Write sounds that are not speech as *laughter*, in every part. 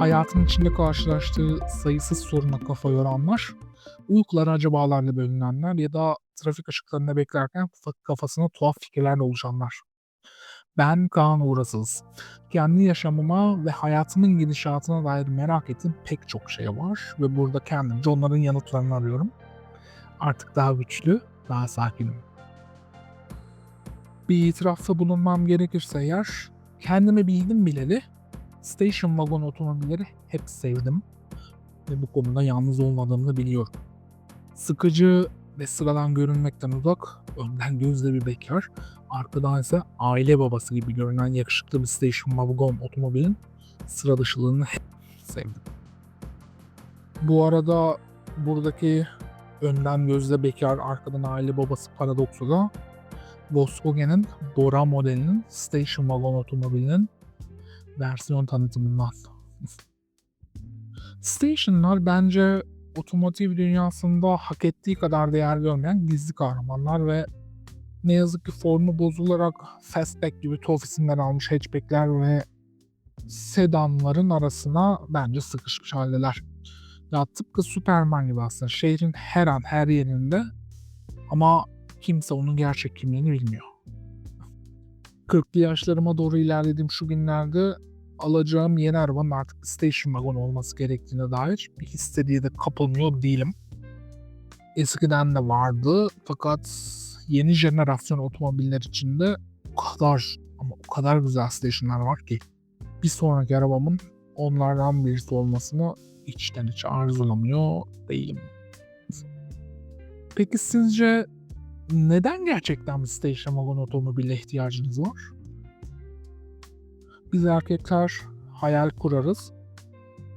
hayatın içinde karşılaştığı sayısız soruna kafa yoranlar, uykuları acabalarla bölünenler ya da trafik ışıklarında beklerken fa- kafasına tuhaf fikirlerle oluşanlar. Ben Kaan Uğrasız. Kendi yaşamıma ve hayatımın gidişatına dair merak ettiğim pek çok şey var ve burada kendimce onların yanıtlarını arıyorum. Artık daha güçlü, daha sakinim. Bir itirafta bulunmam gerekirse eğer, kendimi bildim bileli station wagon otomobilleri hep sevdim ve bu konuda yalnız olmadığımı biliyorum. Sıkıcı ve sıradan görünmekten uzak, önden gözde bir bekar, arkadan ise aile babası gibi görünen yakışıklı bir station wagon otomobilin sıra dışılığını hep sevdim. Bu arada buradaki önden gözde bekar, arkadan aile babası paradoksu da Volkswagen'in Bora modelinin station wagon otomobilinin versiyon tanıtımından. Station'lar bence otomotiv dünyasında hak ettiği kadar değer görmeyen gizli kahramanlar ve ne yazık ki formu bozularak fastback gibi tuhaf isimler almış hatchbackler ve sedanların arasına bence sıkışmış haldeler. Ya tıpkı Superman gibi aslında şehrin her an her yerinde ama kimse onun gerçek kimliğini bilmiyor. 40'lı yaşlarıma doğru ilerlediğim şu günlerde alacağım yeni arabanın artık station wagon olması gerektiğine dair bir histeriye de kapılmıyor değilim. Eskiden de vardı fakat yeni jenerasyon otomobiller içinde o kadar ama o kadar güzel stationlar var ki bir sonraki arabamın onlardan birisi olmasını içten içe arzulamıyor değilim. Peki sizce neden gerçekten bir station wagon otomobile ihtiyacınız var? Biz erkekler hayal kurarız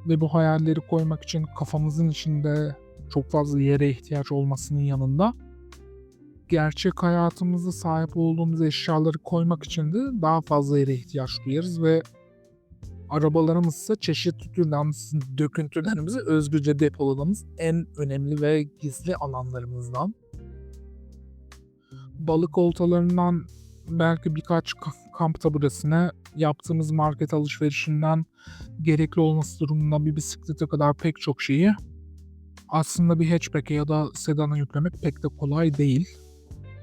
ve bu hayalleri koymak için kafamızın içinde çok fazla yere ihtiyaç olmasının yanında gerçek hayatımızda sahip olduğumuz eşyaları koymak için de daha fazla yere ihtiyaç duyarız ve arabalarımız ise çeşitli türden döküntülerimizi özgürce depoladığımız en önemli ve gizli alanlarımızdan. Balık oltalarından belki birkaç ka- kamp taburesine yaptığımız market alışverişinden gerekli olması durumunda bir bisiklete kadar pek çok şeyi aslında bir hatchback'e ya da sedana yüklemek pek de kolay değil.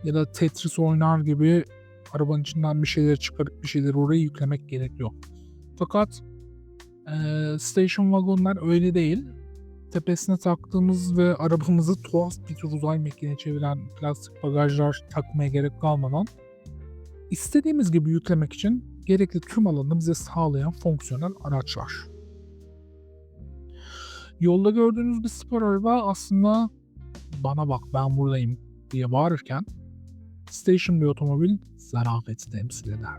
Ya da Tetris oynar gibi arabanın içinden bir şeyleri çıkarıp bir şeyleri oraya yüklemek gerekiyor. Fakat eee, station wagonlar öyle değil. Tepesine taktığımız ve arabamızı *laughs* tuhaf bir tür uzay mekiğine çeviren plastik bagajlar takmaya gerek kalmadan istediğimiz gibi yüklemek için gerekli tüm alanı bize sağlayan fonksiyonel araçlar. Yolda gördüğünüz bir spor araba aslında bana bak ben buradayım diye bağırırken station bir otomobil zarafeti temsil eder.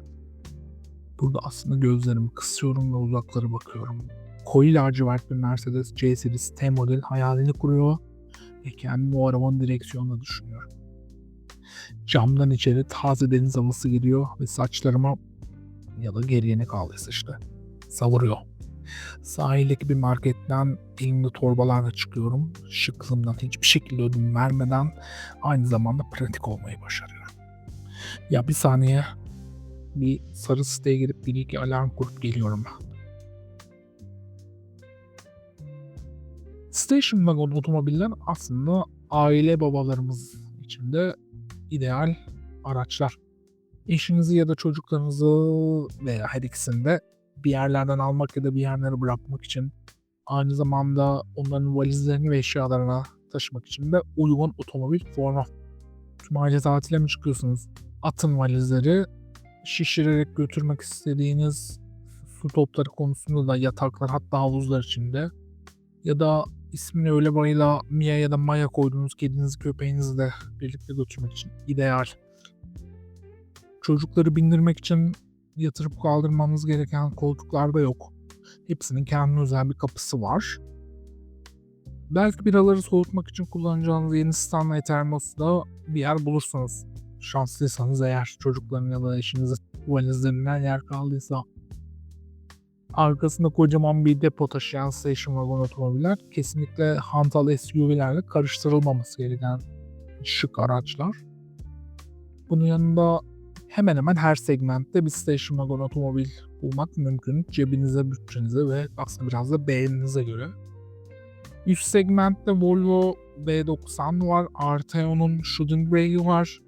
Burada aslında gözlerimi kısıyorum ve uzaklara bakıyorum. Koyu lacivert bir Mercedes C-Series T model hayalini kuruyor ve kendimi o arabanın direksiyonuna düşünüyorum. Camdan içeri taze deniz havası giriyor ve saçlarıma ya da geriye ne kaldıysa işte savuruyor. Sahildeki bir marketten elimde torbalarla çıkıyorum. Şıklığımdan hiçbir şekilde ödün vermeden aynı zamanda pratik olmayı başarıyorum. Ya bir saniye bir sarı siteye girip bir iki alarm kurup geliyorum ben. Station wagon otomobiller aslında aile babalarımız için de ideal araçlar. Eşinizi ya da çocuklarınızı veya her ikisini de bir yerlerden almak ya da bir yerlere bırakmak için aynı zamanda onların valizlerini ve eşyalarına taşımak için de uygun otomobil formu. Tüm aile tatile mi çıkıyorsunuz? Atın valizleri şişirerek götürmek istediğiniz su topları konusunda da yataklar hatta havuzlar içinde ya da ismini öyle bayıyla Mia ya da Maya koyduğunuz kedinizi köpeğinizi de birlikte götürmek için ideal. Çocukları bindirmek için yatırıp kaldırmanız gereken koltuklar da yok. Hepsinin kendine özel bir kapısı var. Belki biraları soğutmak için kullanacağınız yeni Stanley termosu da bir yer bulursunuz. Şanslıysanız eğer çocukların ya da eşinizin valizlerinden yer kaldıysa. Arkasında kocaman bir depo taşıyan station wagon otomobiller kesinlikle hantal SUV'lerle karıştırılmaması gereken şık araçlar. Bunun yanında hemen hemen her segmentte bir station wagon otomobil bulmak mümkün. Cebinize, bütçenize ve aslında biraz da beğeninize göre. Üst segmentte Volvo V90 var, Arteon'un Shooting Grey'i var,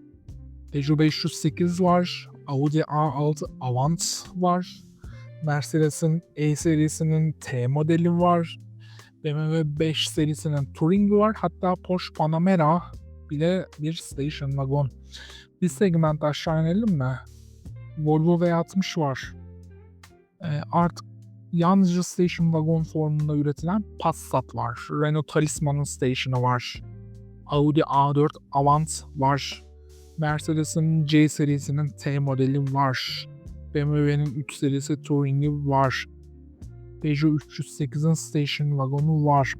Peugeot 508 var, Audi A6 Avant var, Mercedes'in E serisinin T modeli var, BMW 5 serisinin Touring var, hatta Porsche Panamera bile bir station wagon. Bir segment aşağı inelim mi? Volvo V60 var. Ee, artık yalnızca station wagon formunda üretilen Passat var. Renault Talisman'ın station'ı var. Audi A4 Avant var. Mercedes'in C serisinin T modeli var. BMW'nin 3 serisi Touring'i var. Peugeot 308'in station wagonu var.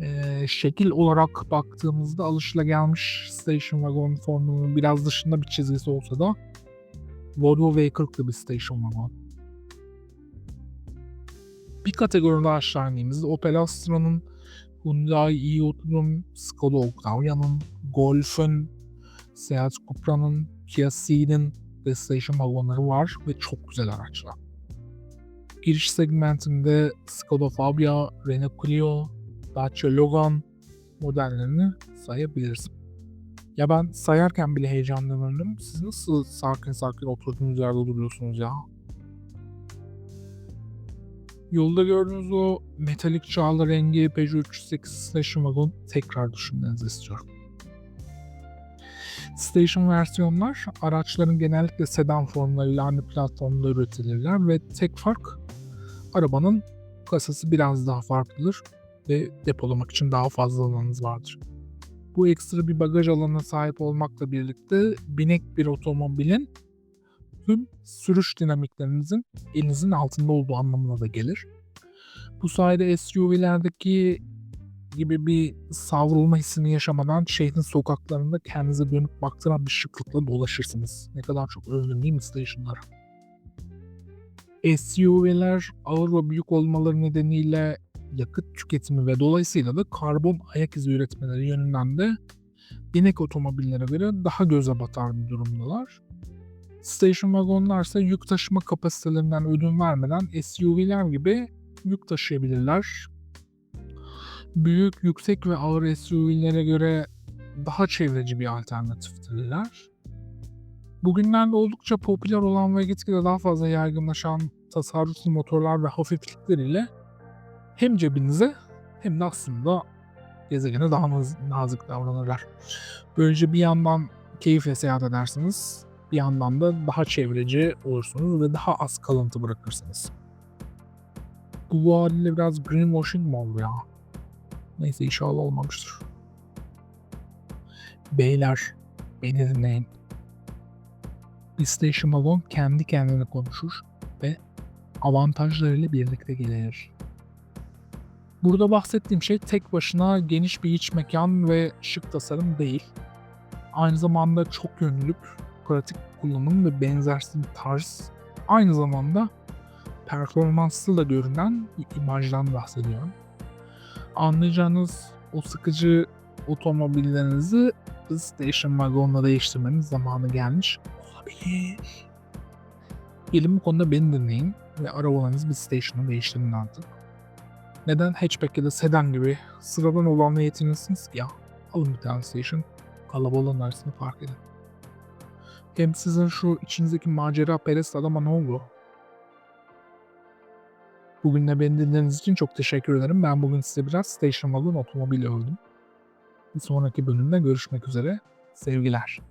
Ee, şekil olarak baktığımızda alışılagelmiş station wagon formunun biraz dışında bir çizgisi olsa da Volvo V40'lı bir station wagon. Bir kategori daha aşağı indiğimizde Opel Astra'nın, Hyundai i30'un, Skoda Octavia'nın, Golf'ün, Seat Cupra'nın, Kia Ceed'in ve station wagonları var ve çok güzel araçlar. Giriş segmentinde Skoda Fabia, Renault Clio, Dacia Logan modellerini sayabiliriz. Ya ben sayarken bile heyecanlanırım. Siz nasıl sakin sakin oturduğunuz yerde duruyorsunuz ya? Yolda gördüğünüz o metalik çağla rengi Peugeot 308 Station Wagon tekrar düşünmenizi istiyorum. Station versiyonlar araçların genellikle sedan formlarıyla aynı platformda üretilirler ve tek fark arabanın kasası biraz daha farklıdır ve depolamak için daha fazla alanınız vardır. Bu ekstra bir bagaj alanına sahip olmakla birlikte binek bir otomobilin tüm sürüş dinamiklerinizin elinizin altında olduğu anlamına da gelir. Bu sayede SUV'lerdeki gibi bir savrulma hissini yaşamadan şehrin sokaklarında kendinize dönüp baktıran bir şıklıkla dolaşırsınız. Ne kadar çok övdüm değil mi stationları? SUV'ler ağır ve büyük olmaları nedeniyle yakıt tüketimi ve dolayısıyla da karbon ayak izi üretmeleri yönünden de binek otomobillere göre daha göze batar bir durumdalar. Station wagonlar ise yük taşıma kapasitelerinden ödün vermeden SUV'ler gibi yük taşıyabilirler. Büyük, yüksek ve ağır SUV'lere göre daha çevreci bir alternatiftirler. Bugünlerde oldukça popüler olan ve gitgide daha fazla yaygınlaşan tasarruflu motorlar ve hafiflikleriyle hem cebinize hem de aslında gezegene daha naz- nazik davranırlar. Böylece bir yandan keyifle seyahat edersiniz, bir yandan da daha çevreci olursunuz ve daha az kalıntı bırakırsınız. Bu haliyle biraz greenwashing mi oldu ya? Neyse inşallah olmamıştır. Beyler, beni dinleyin. Station wagon kendi kendine konuşur ve avantajlarıyla birlikte gelir. Burada bahsettiğim şey tek başına geniş bir iç mekan ve şık tasarım değil. Aynı zamanda çok yönlülük, pratik kullanım ve benzersiz bir tarz. Aynı zamanda performanslı da görünen bir imajdan bahsediyorum. Anlayacağınız o sıkıcı otomobillerinizi station wagonla değiştirmenin zamanı gelmiş olabilir. Gelin bu konuda beni dinleyin ve arabalarınızı bir station'a değiştirin artık. Neden hatchback ya da sedan gibi sıradan olanla yetinirsiniz ya? Alın bir tane station, kalabalığın arasında fark edin. Hem sizin şu içinizdeki macera perest adama ne oldu? Bugün de beni dinlediğiniz için çok teşekkür ederim. Ben bugün size biraz Station Wagon otomobil övdüm. Bir sonraki bölümde görüşmek üzere. Sevgiler.